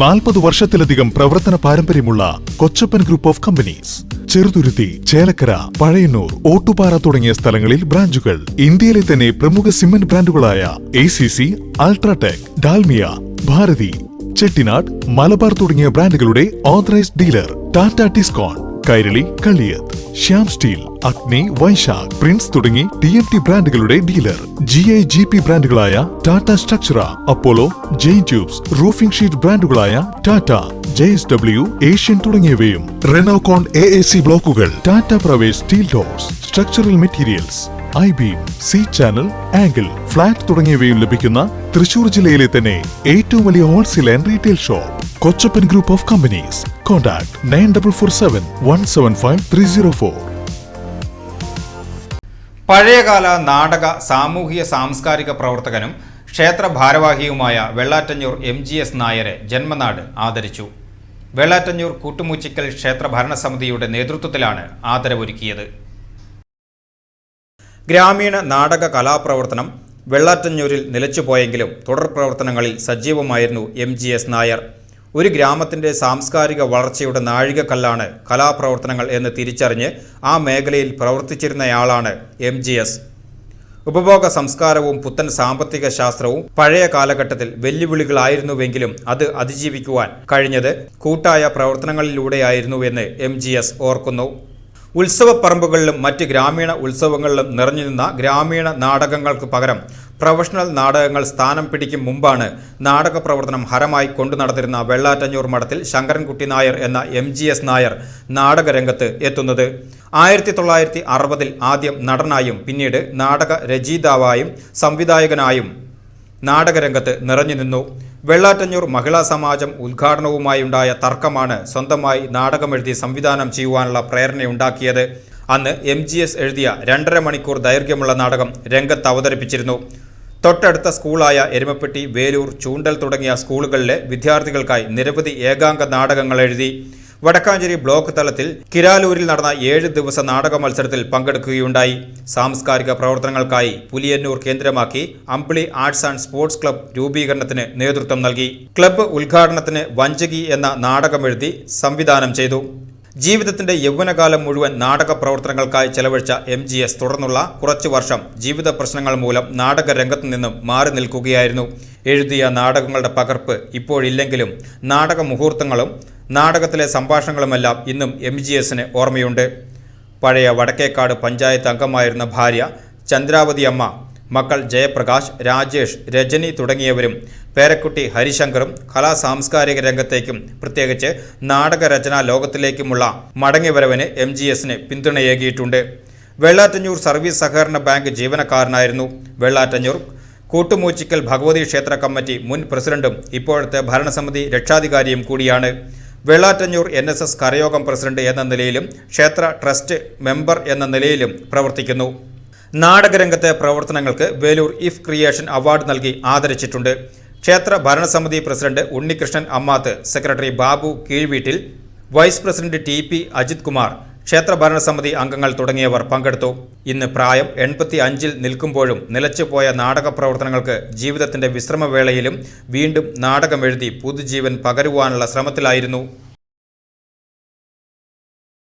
നാൽപ്പത് വർഷത്തിലധികം പ്രവർത്തന പാരമ്പര്യമുള്ള Kochappan group of companies. Cheruthuruthy Chelakkara Pazhayannur Ottupara തുടങ്ങിയ സ്ഥലങ്ങളിൽ ബ്രാഞ്ചുകൾ. ഇന്ത്യയിലെ തന്നെ പ്രമുഖ cement ബ്രാൻഡുകളായ A C C UltraTech Dalmia Bharathi Chettinad Malabar തുടങ്ങിയ ബ്രാൻഡുകളുടെ authorised dealer Tata Tiscon Kairali Kaliyath Shyam steel Agni Vaishakh prince തുടങ്ങി ടി എം ടി ബ്രാൻഡുകളുടെ dealer. G I G P ബ്രാൻഡുകളായ Tata Structura Apollo Jain tubes roofing sheet ബ്രാൻഡുകളായ Tata J S W Asian തുടങ്ങിയവയും. റെനോകോൺ A A C ബ്ലോക്കുകൾ Tata Pravesh steel doors structural materials I beam C channel angle flat തുടങ്ങിയവയും ലഭിക്കുന്ന തൃശൂർ ജില്ലയിലെ തന്നെ ഏറ്റവും വലിയ wholesale and retail shop. Kochappan group of companies contact nine double four seven one seven five three zero four പഴയകാല നാടക സാമൂഹിക സാംസ്കാരിക പ്രവർത്തകനും ക്ഷേത്ര ഭാരവാഹിയുമായ വെള്ളാറ്റഞ്ഞൂർ എം ജി എസ് നായരെ ജന്മനാട് ആദരിച്ചു. വെള്ളാറ്റഞ്ഞൂർ കൂട്ടുമൂച്ചിക്കൽ ക്ഷേത്ര ഭരണസമിതിയുടെ നേതൃത്വത്തിലാണ് ആദരവൊരുക്കിയത്. ഗ്രാമീണ നാടക കലാപ്രവർത്തനം വെള്ളാറ്റഞ്ഞൂരിൽ നിലച്ചുപോയെങ്കിലും തുടർ പ്രവർത്തനങ്ങളിൽ സജീവമായിരുന്നു എം ജി എസ് നായർ. ഒരു ഗ്രാമത്തിന്റെ സാംസ്കാരിക വളർച്ചയുടെ നാഴികക്കല്ലാണ് കലാപ്രവർത്തനങ്ങൾ എന്ന് തിരിച്ചറിഞ്ഞ് ആ മേഖലയിൽ പ്രവർത്തിച്ചിരുന്നയാളാണ് എം ജി എസ്. ഉപഭോഗ സംസ്കാരവും പുത്തൻ സാമ്പത്തിക ശാസ്ത്രവും പഴയ കാലഘട്ടത്തിൽ വെല്ലുവിളികളായിരുന്നുവെങ്കിലും അത് അതിജീവിക്കുവാൻ കഴിഞ്ഞത് കൂട്ടായ പ്രവർത്തനങ്ങളിലൂടെയായിരുന്നുവെന്ന് എം ജി എസ് ഓർക്കുന്നു. ഉത്സവപ്പറമ്പുകളിലും മറ്റ് ഗ്രാമീണ ഉത്സവങ്ങളിലും നിറഞ്ഞു നിന്ന ഗ്രാമീണ നാടകങ്ങൾക്ക് പകരം പ്രൊഫഷണൽ നാടകങ്ങൾ സ്ഥാനം പിടിക്കും മുമ്പാണ് നാടക പ്രവർത്തനം ഹരമായി കൊണ്ടു നടന്നിരുന്ന വെള്ളാറ്റഞ്ഞൂർ മഠത്തിൽ ശങ്കരൻകുട്ടി നായർ എന്ന എം ജി എസ് നായർ നാടകരംഗത്ത് എത്തുന്നത്. ആയിരത്തി തൊള്ളായിരത്തി അറുപതിൽ ആദ്യം നടനായും പിന്നീട് നാടക രചയിതാവായും സംവിധായകനായും നാടകരംഗത്ത് നിറഞ്ഞു നിന്നു. വെള്ളാറ്റഞ്ഞൂർ മഹിളാ സമാജം ഉദ്ഘാടനവുമായുണ്ടായ തർക്കമാണ് സ്വന്തമായി നാടകമെഴുതി സംവിധാനം ചെയ്യുവാനുള്ള പ്രേരണയുണ്ടാക്കിയത്. അന്ന് എം ജി എസ് എഴുതിയ രണ്ടര മണിക്കൂർ ദൈർഘ്യമുള്ള നാടകം രംഗത്ത് അവതരിപ്പിച്ചിരുന്നു. തൊട്ടടുത്ത സ്കൂളായ എരുമപ്പെട്ടി വേലൂർ ചൂണ്ടൽ തുടങ്ങിയ സ്കൂളുകളിലെ വിദ്യാർത്ഥികൾക്കായി നിരവധി ഏകാംഗ നാടകങ്ങൾ എഴുതി. വടക്കാഞ്ചേരി ബ്ലോക്ക് തലത്തിൽ കിരാലൂരിൽ നടന്ന ഏഴ് ദിവസ നാടക മത്സരത്തിൽ പങ്കെടുക്കുകയുണ്ടായി. സാംസ്കാരിക പ്രവർത്തനങ്ങൾക്കായി പുലിയന്നൂർ കേന്ദ്രമാക്കി Ambili arts and sports club രൂപീകരണത്തിന് നേതൃത്വം നൽകി. ക്ലബ്ബ് ഉദ്ഘാടനത്തിന് വഞ്ചകി എന്ന നാടകമെഴുതി സംവിധാനം ചെയ്തു. ജീവിതത്തിന്റെ യൗവനകാലം മുഴുവൻ നാടക പ്രവർത്തനങ്ങൾക്കായി ചെലവഴിച്ച എം ജി എസ് തുടർന്നുള്ള കുറച്ചു വർഷം ജീവിത പ്രശ്നങ്ങൾ മൂലം നാടക രംഗത്തു നിന്നും മാറി നിൽക്കുകയായിരുന്നു. എഴുതിയ നാടകങ്ങളുടെ പകർപ്പ് ഇപ്പോഴില്ലെങ്കിലും നാടക മുഹൂർത്തങ്ങളും നാടകത്തിലെ സംഭാഷണങ്ങളുമെല്ലാം ഇന്നും എം ജി എസിന് ഓർമ്മയുണ്ട്. പഴയ വടക്കേക്കാട് പഞ്ചായത്ത് അംഗമായിരുന്ന ഭാര്യ ചന്ദ്രാവതി അമ്മ മക്കൾ ജയപ്രകാശ് രാജേഷ് രജനി തുടങ്ങിയവരും പേരക്കുട്ടി ഹരിശങ്കറും കലാ സാംസ്കാരിക രംഗത്തേക്കും പ്രത്യേകിച്ച് നാടകരചനാ ലോകത്തിലേക്കുമുള്ള മടങ്ങിവരവിന് എം ജി എസിന് പിന്തുണയേകിയിട്ടുണ്ട്. വെള്ളാറ്റഞ്ഞൂർ സർവീസ് സഹകരണ ബാങ്ക് ജീവനക്കാരനായിരുന്നു. വെള്ളാറ്റഞ്ഞൂർ കൂട്ടുമൂച്ചിക്കൽ ഭഗവതി ക്ഷേത്ര കമ്മിറ്റി മുൻ പ്രസിഡന്റും ഇപ്പോഴത്തെ ഭരണസമിതി രക്ഷാധികാരിയും കൂടിയാണ്. Vellattanjoor N S S Karayogam president എന്ന നിലയിലും ക്ഷേത്ര ട്രസ്റ്റ് മെമ്പർ എന്ന നിലയിലും പ്രവർത്തിക്കുന്നു. നാടകരംഗത്തെ പ്രവർത്തനങ്ങൾക്ക് വേലൂർ ഇഫ് ക്രിയേഷൻ അവാർഡ് നൽകി ആദരിച്ചിട്ടുണ്ട്. ക്ഷേത്ര ഭരണസമിതി president Unnikrishnan Ammath secretary Babu Keezhveettil vice president T P Ajith Kumar ക്ഷേത്ര ഭരണസമിതി അംഗങ്ങൾ തുടങ്ങിയവർ പങ്കെടുത്തു. ഇന്ന് പ്രായം എൺപത്തി അഞ്ചിൽ നിൽക്കുമ്പോഴും നിലച്ചുപോയ നാടക പ്രവർത്തനങ്ങൾക്ക് ജീവിതത്തിന്റെ വിശ്രമവേളയിലും വീണ്ടും നാടകമെഴുതി പുതുജീവൻ പകരുവാനുള്ള ശ്രമത്തിലായിരുന്നു.